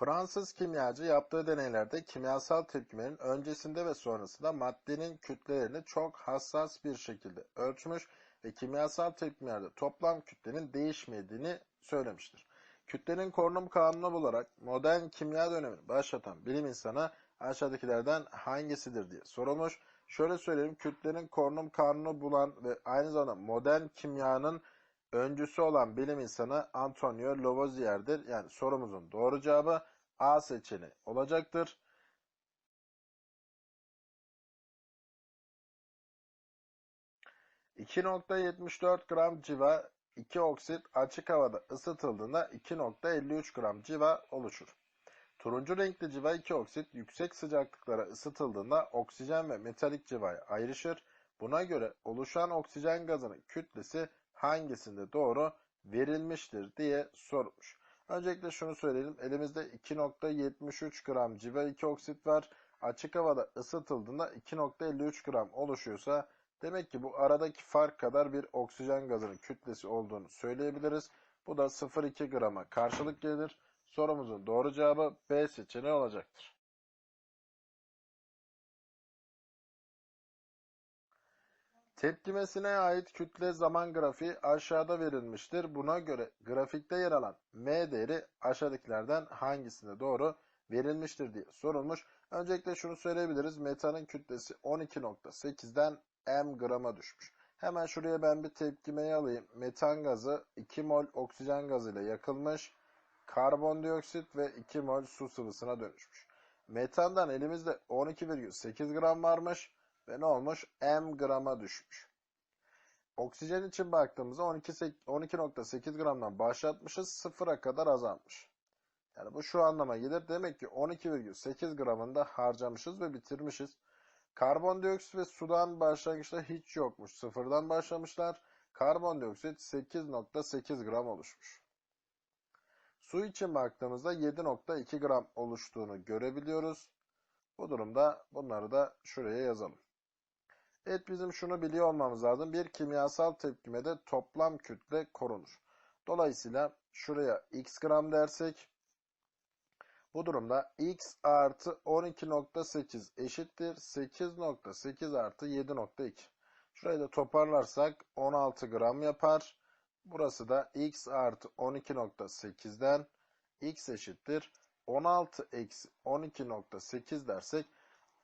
Fransız kimyacı yaptığı deneylerde kimyasal tepkimenin öncesinde ve sonrasında maddenin kütlelerini çok hassas bir şekilde ölçmüş ve kimyasal tepkimelerde toplam kütlenin değişmediğini söylemiştir. Kütlenin korunum kanunu bularak modern kimya dönemini başlatan bilim insanı aşağıdakilerden hangisidir diye sorulmuş. Şöyle söyleyeyim, kütlenin korunum kanunu bulan ve aynı zamanda modern kimyanın öncüsü olan bilim insanı Antonio Lavoisier'dir. Yani sorumuzun doğru cevabı A seçeneği olacaktır. ...2.74 gram civa 2 oksit açık havada ısıtıldığında 2.53 gram civa oluşur. Turuncu renkli civa 2 oksit yüksek sıcaklıklara ısıtıldığında oksijen ve metalik civaya ayrışır. Buna göre oluşan oksijen gazının kütlesi hangisinde doğru verilmiştir diye sormuş. Öncelikle şunu söyleyelim. Elimizde 2.73 gram civa 2 oksit var. Açık havada ısıtıldığında 2.53 gram oluşuyorsa demek ki bu aradaki fark kadar bir oksijen gazının kütlesi olduğunu söyleyebiliriz. Bu da 0.2 grama karşılık gelir. Sorumuzun doğru cevabı B seçeneği olacaktır. Tepkimesine ait kütle zaman grafiği aşağıda verilmiştir. Buna göre grafikte yer alan M değeri aşağıdakilerden hangisinde doğru verilmiştir diye sorulmuş. Öncelikle şunu söyleyebiliriz. Metanın kütlesi 12.8'den M grama düşmüş. Hemen şuraya ben bir tepkimeyi alayım. Metan gazı 2 mol oksijen gazıyla yakılmış. Karbondioksit ve 2 mol su sıvısına dönüşmüş. Metandan elimizde 12,8 gram varmış ve ne olmuş? M grama düşmüş. Oksijen için baktığımızda 12.8 gramdan başlatmışız. Sıfıra kadar azalmış. Yani bu şu anlama gelir. Demek ki 12,8 gramını da harcamışız ve bitirmişiz. Karbondioksit ve sudan başlangıçta hiç yokmuş. Sıfırdan başlamışlar. Karbondioksit 8.8 gram oluşmuş. Su için baktığımızda 7.2 gram oluştuğunu görebiliyoruz. Bu durumda bunları da şuraya yazalım. Evet bizim şunu biliyor olmamız lazım. Bir kimyasal tepkimede toplam kütle korunur. Dolayısıyla şuraya x gram dersek bu durumda x artı 12.8 eşittir 8.8 artı 7.2. Şurayı da toparlarsak 16 gram yapar. Burası da x artı 12.8'den x eşittir 16 eksi 12.8 dersek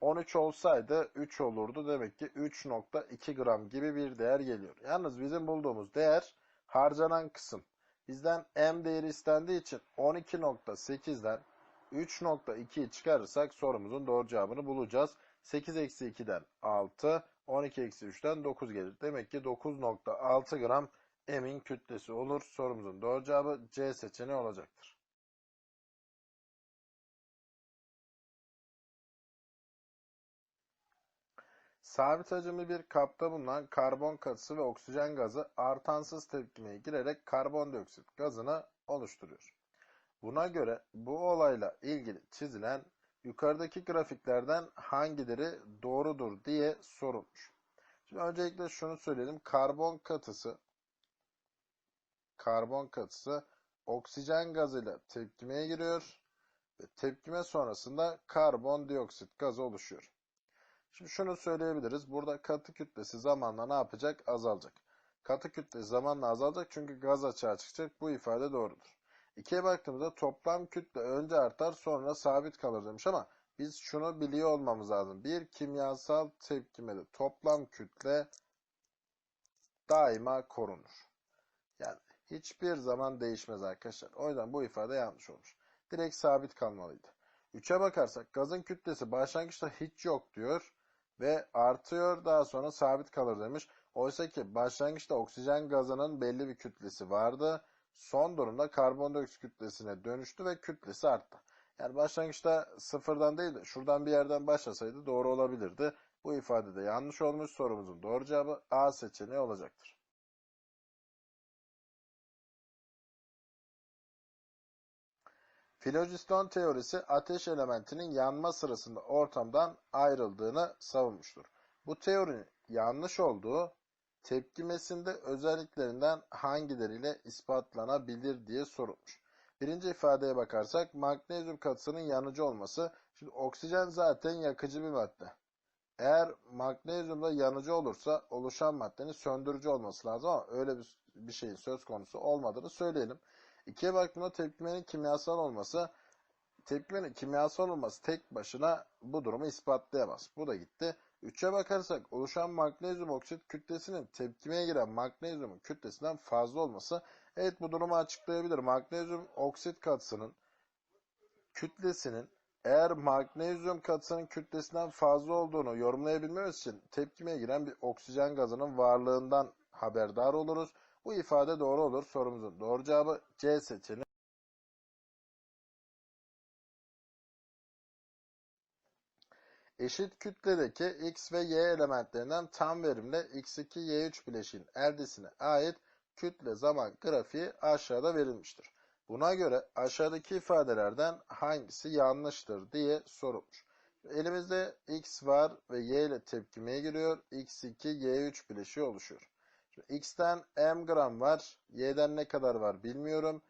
13 olsaydı 3 olurdu. Demek ki 3.2 gram gibi bir değer geliyor. Yalnız bizim bulduğumuz değer harcanan kısım. Bizden m değeri istendiği için 12.8'den 3.2'yi çıkarırsak sorumuzun doğru cevabını bulacağız. 8 eksi 2'den 6, 12 eksi 3'ten 9 gelir. Demek ki 9.6 gram M'in kütlesi olur. Sorumuzun doğru cevabı C seçeneği olacaktır. Sabit hacimli bir kapta bulunan karbon katısı ve oksijen gazı artansız tepkimeye girerek karbondioksit gazını oluşturuyor. Buna göre bu olayla ilgili çizilen yukarıdaki grafiklerden hangileri doğrudur diye sorulmuş. Şimdi öncelikle şunu söyleyelim. Karbon katısı karbon katısı oksijen gazıyla tepkimeye giriyor ve tepkime sonrasında karbondioksit gazı oluşuyor. Şimdi şunu söyleyebiliriz. Burada katı kütlesi zamanla ne yapacak? Azalacak. Katı kütlesi zamanla azalacak çünkü gaz açığa çıkacak. Bu ifade doğrudur. İkiye baktığımızda toplam kütle önce artar sonra sabit kalır demiş ama biz şunu biliyor olmamız lazım. Bir kimyasal tepkimede toplam kütle daima korunur. Yani hiçbir zaman değişmez arkadaşlar. O yüzden bu ifade yanlış olmuş. Direkt sabit kalmalıydı. 3'e bakarsak gazın kütlesi başlangıçta hiç yok diyor ve artıyor daha sonra sabit kalır demiş. Oysa ki başlangıçta oksijen gazının belli bir kütlesi vardı. Son durumda karbondioksit kütlesine dönüştü ve kütlesi arttı. Yani başlangıçta sıfırdan değil de şuradan bir yerden başlasaydı doğru olabilirdi. Bu ifade de yanlış olmuş. Sorumuzun doğru cevabı A seçeneği olacaktır. Filojiston teorisi ateş elementinin yanma sırasında ortamdan ayrıldığını savunmuştur. Bu teorinin yanlış olduğu tepkimesinde özelliklerinden hangileriyle ispatlanabilir diye sorulmuş. Birinci ifadeye bakarsak magnezyum katısının yanıcı olması. Şimdi oksijen zaten yakıcı bir madde. Eğer magnezyumda yanıcı olursa oluşan maddenin söndürücü olması lazım ama öyle bir, bir şeyin söz konusu olmadığını söyleyelim. İkiye baktığımda tepkimenin kimyasal olması tepkimenin kimyasal olması tek başına bu durumu ispatlayamaz. Bu da gitti. 3'e bakarsak oluşan magnezyum oksit kütlesinin tepkimeye giren magnezyumun kütlesinden fazla olması evet bu durumu açıklayabilir. Magnezyum oksit katısının kütlesinin eğer magnezyum katısının kütlesinden fazla olduğunu yorumlayabilmemiz için tepkimeye giren bir oksijen gazının varlığından haberdar oluruz. Bu ifade doğru olur. Sorumuzun doğru cevabı C seçeneği. Eşit kütledeki X ve Y elementlerinden tam verimle X2, Y3 bileşiğin eldesine ait kütle zaman grafiği aşağıda verilmiştir. Buna göre aşağıdaki ifadelerden hangisi yanlıştır diye sorulmuş. Elimizde X var ve Y ile tepkimeye giriyor. X2, Y3 bileşiği oluşuyor. X'ten M gram var. Y'den ne kadar var bilmiyorum.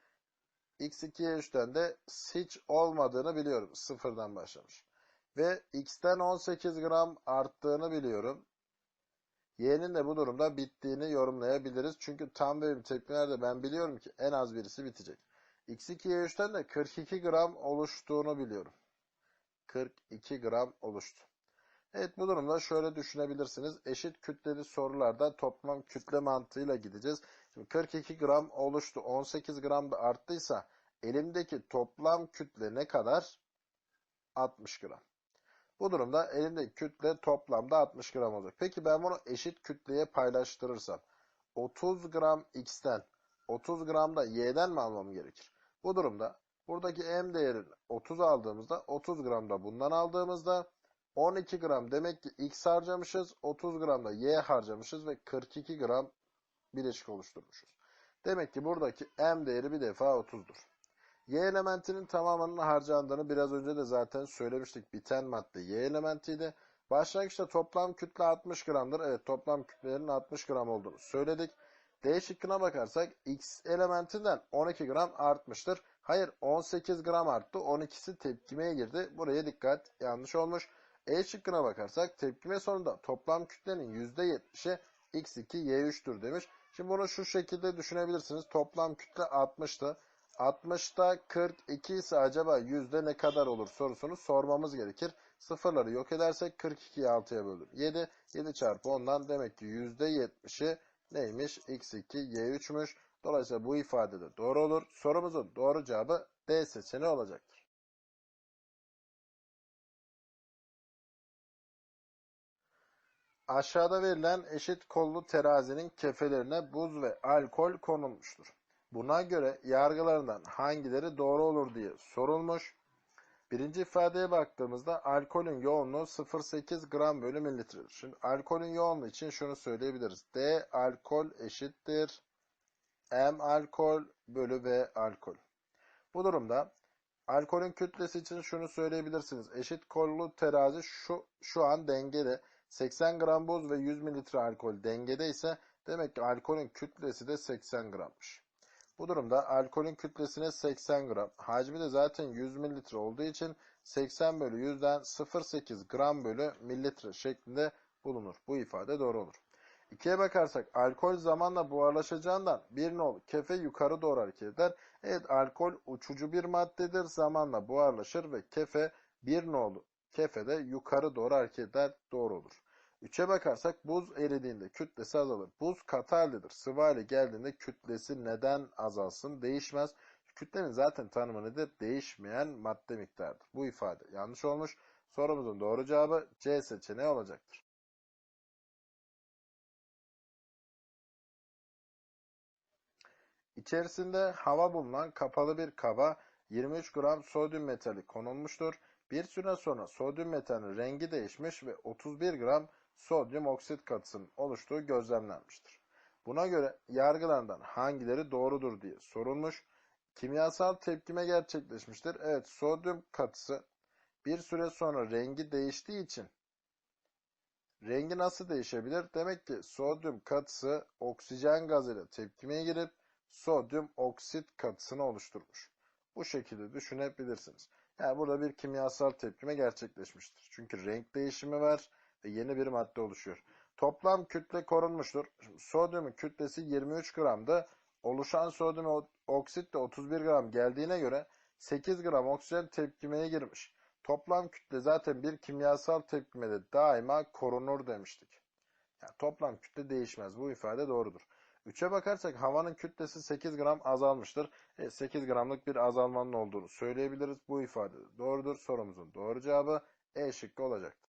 X2, Y3'ten de hiç olmadığını biliyorum. Sıfırdan başlamış. Ve X'ten 18 gram arttığını biliyorum. Y'nin de bu durumda bittiğini yorumlayabiliriz. Çünkü tam verim tepkilerde ben biliyorum ki en az birisi bitecek. X2, Y3'ten de 42 gram oluştuğunu biliyorum. 42 gram oluştu. Evet bu durumda şöyle düşünebilirsiniz. Eşit kütleli sorularda toplam kütle mantığıyla gideceğiz. Şimdi 42 gram oluştu. 18 gram da arttıysa elimdeki toplam kütle ne kadar? 60 gram. Bu durumda elimdeki kütle toplamda 60 gram olacak. Peki ben bunu eşit kütleye paylaştırırsam 30 gram X'ten 30 gram da Y'den mi almam gerekir? Bu durumda buradaki M değerini 30 aldığımızda 30 gram da bundan aldığımızda 12 gram demek ki X harcamışız. 30 gram da Y harcamışız ve 42 gram bileşik oluşturmuşuz. Demek ki buradaki M değeri bir defa 30'dur. Y elementinin tamamının harcandığını biraz önce de zaten söylemiştik. Biten madde Y elementiydi. Başlangıçta toplam kütle 60 gramdır. Evet toplam kütlelerin 60 gram olduğunu söyledik. D şıkkına bakarsak X elementinden 12 gram artmıştır. Hayır 18 gram arttı. 12'si tepkimeye girdi. Buraya dikkat yanlış olmuş. E şıkkına bakarsak tepkime sonunda toplam kütlenin %70'i X2 Y3'tür demiş. Şimdi bunu şu şekilde düşünebilirsiniz. Toplam kütle 60'tı. 60'ta 42 ise acaba yüzde ne kadar olur sorusunu sormamız gerekir. Sıfırları yok edersek 42'yi 6'ya bölür. 7, 7 çarpı 10'dan demek ki yüzde 70'i neymiş? X2, Y3'müş. Dolayısıyla bu ifade de doğru olur. Sorumuzun doğru cevabı D seçeneği olacaktır. Aşağıda verilen eşit kollu terazinin kefelerine buz ve alkol konulmuştur. Buna göre yargılarından hangileri doğru olur diye sorulmuş. Birinci ifadeye baktığımızda alkolün yoğunluğu 0,8 gram bölü mililitredir. Şimdi alkolün yoğunluğu için şunu söyleyebiliriz. D alkol eşittir. M alkol bölü V alkol. Bu durumda alkolün kütlesi için şunu söyleyebilirsiniz. Eşit kollu terazi şu, şu an dengede. 80 gram buz ve 100 mililitre alkol dengede ise demek ki alkolün kütlesi de 80 grammış. Bu durumda alkolün kütlesine 80 gram, hacmi de zaten 100 mililitre olduğu için 80 bölü 100'den 0,8 gram bölü mililitre şeklinde bulunur. Bu ifade doğru olur. İkiye bakarsak alkol zamanla buharlaşacağından bir nol kefe yukarı doğru hareket eder. Evet alkol uçucu bir maddedir. Zamanla buharlaşır ve kefe bir nolu kefede yukarı doğru hareket eder. Doğru olur. 3'e bakarsak buz eridiğinde kütlesi azalır. Buz katı. Sıvı hale geldiğinde kütlesi neden azalsın? Değişmez. Kütlenin zaten tanımı nedir? Değişmeyen madde miktarıdır. Bu ifade yanlış olmuş. Sorumuzun doğru cevabı C seçeneği olacaktır. İçerisinde hava bulunan kapalı bir kaba 23 gram sodyum metali konulmuştur. Bir süre sonra sodyum metalin rengi değişmiş ve 31 gram sodyum oksit katısının oluştuğu gözlemlenmiştir. Buna göre yargılarından hangileri doğrudur diye sorulmuş. Kimyasal tepkime gerçekleşmiştir. Evet sodyum katısı bir süre sonra rengi değiştiği için rengi nasıl değişebilir? Demek ki sodyum katısı oksijen gazıyla tepkimeye girip sodyum oksit katısını oluşturmuş. Bu şekilde düşünebilirsiniz. Yani burada bir kimyasal tepkime gerçekleşmiştir. Çünkü renk değişimi var ve yeni bir madde oluşuyor. Toplam kütle korunmuştur. Sodyumun kütlesi 23 gramdı. Oluşan sodyum oksit de 31 gram geldiğine göre 8 gram oksijen tepkimeye girmiş. Toplam kütle zaten bir kimyasal tepkimede daima korunur demiştik. Yani toplam kütle değişmez. Bu ifade doğrudur. 3'e bakarsak havanın kütlesi 8 gram azalmıştır. E, 8 gramlık bir azalmanın olduğunu söyleyebiliriz. Bu ifade doğrudur. Sorumuzun doğru cevabı E şıkkı olacaktır.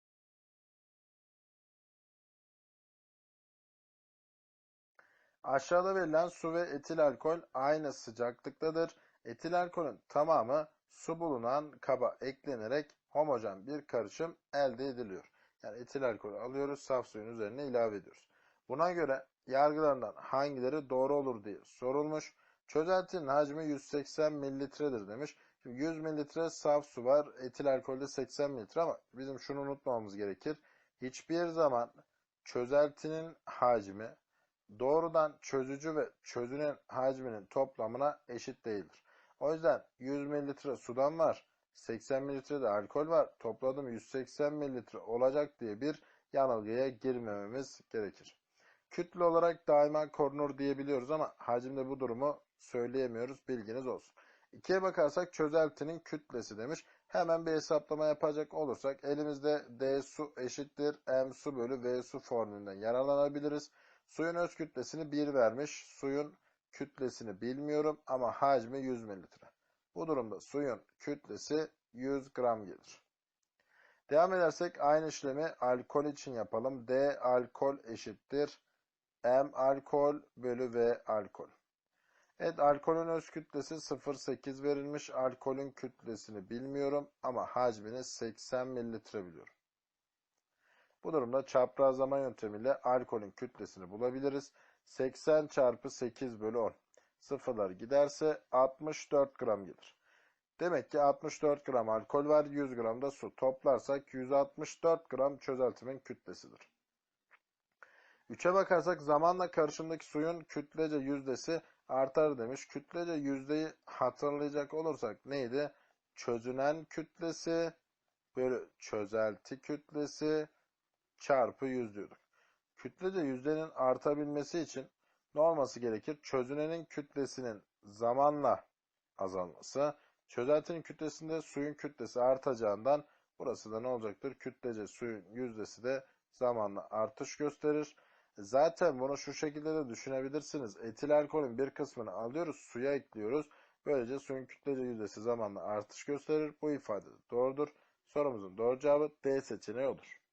Aşağıda verilen su ve etil alkol aynı sıcaklıktadır. Etil alkolün tamamı su bulunan kaba eklenerek homojen bir karışım elde ediliyor. Yani etil alkolü alıyoruz, saf suyun üzerine ilave ediyoruz. Buna göre yargılarından hangileri doğru olur diye sorulmuş. Çözeltinin hacmi 180 mililitredir demiş. Şimdi 100 mililitre saf su var, etil alkolde 80 mililitre ama bizim şunu unutmamamız gerekir. Hiçbir zaman çözeltinin hacmi doğrudan çözücü ve çözünen hacminin toplamına eşit değildir. O yüzden 100 mililitre sudan var, 80 mililitre de alkol var. Topladım 180 mililitre olacak diye bir yanılgıya girmememiz gerekir. Kütle olarak daima korunur diyebiliyoruz ama hacimde bu durumu söyleyemiyoruz. Bilginiz olsun. İkiye bakarsak çözeltinin kütlesi demiş. Hemen bir hesaplama yapacak olursak elimizde D su eşittir M su bölü V su formülünden yararlanabiliriz. Suyun öz kütlesini 1 vermiş. Suyun kütlesini bilmiyorum ama hacmi 100 mililitre. Bu durumda suyun kütlesi 100 gram gelir. Devam edersek aynı işlemi alkol için yapalım. D alkol eşittir. M alkol bölü V alkol. Evet alkolün öz kütlesi 0.8 verilmiş. Alkolün kütlesini bilmiyorum ama hacmini 80 mililitre biliyorum. Bu durumda çaprazlama yöntemiyle alkolün kütlesini bulabiliriz. 80 çarpı 8 bölü 10. Sıfırlar giderse 64 gram gelir. Demek ki 64 gram alkol var, 100 gram da su. Toplarsak 164 gram çözeltimin kütlesidir. 3'e bakarsak zamanla karışımdaki suyun kütlece yüzdesi artar demiş. Kütlece yüzdeyi hatırlayacak olursak neydi? Çözünen kütlesi bölü çözelti kütlesi çarpı 100 diyorduk. Kütlece yüzdenin artabilmesi için ne olması gerekir? Çözünenin kütlesinin zamanla azalması. Çözeltinin kütlesinde suyun kütlesi artacağından burası da ne olacaktır? Kütlece suyun yüzdesi de zamanla artış gösterir. Zaten bunu şu şekilde de düşünebilirsiniz. Etil alkolün bir kısmını alıyoruz, suya ekliyoruz. Böylece suyun kütlece yüzdesi zamanla artış gösterir. Bu ifade doğrudur. Sorumuzun doğru cevabı D seçeneği olur.